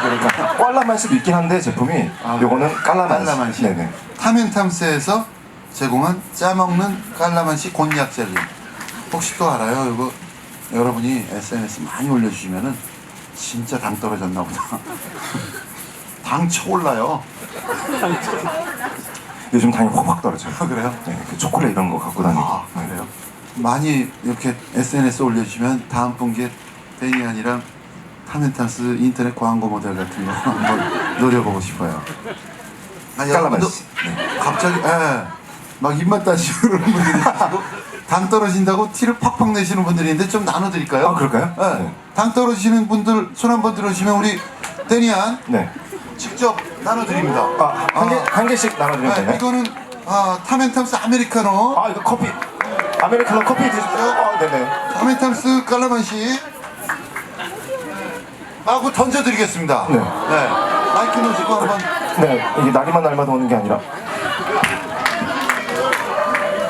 그러니까 꽐라만시도 있긴 한데 제품이 요거는 깔라만시. 깔라만시. 네네. 타멘탐스에서 제공한 짜먹는 깔라만시 곤약 젤리. 혹시 또 알아요? 이거 여러분이 SNS 많이 올려주시면은 진짜 당 떨어졌나 보다. 당 쳐올라요. 요즘 당이 확확 떨어져요. 아, 그래요? 네, 그 초콜릿 이런 거 갖고 다니고. 아, 그래요? 많이 이렇게 SNS 올려주시면 다음 분기에 데니안이랑 타멘탐스 인터넷 광고 모델 같은 거 한번 노려보고 싶어요. 아, 여러분도 깔라만시. 갑자기 예, 막 입맛 따시는 분들이 당 떨어진다고 티를 팍팍 내시는 분들이 있는데 좀 나눠드릴까요? 아, 그럴까요? 예. 네. 당 떨어지시는 분들 손 한번 들어주시면 우리 데니안 네. 직접 나눠드립니다. 아, 한, 개, 한 개씩 나눠드리면 네, 되나요? 이거는 아, 타멘탐스 아메리카노 아, 이거 커피. 아메리카노 커피 드십시오. 아, 네네. 타멘탐스 깔라만시 하고 던져드리겠습니다. 네. 마이크 놓으시고 한번 네, 이게 날이만 날마다 오는 게 아니라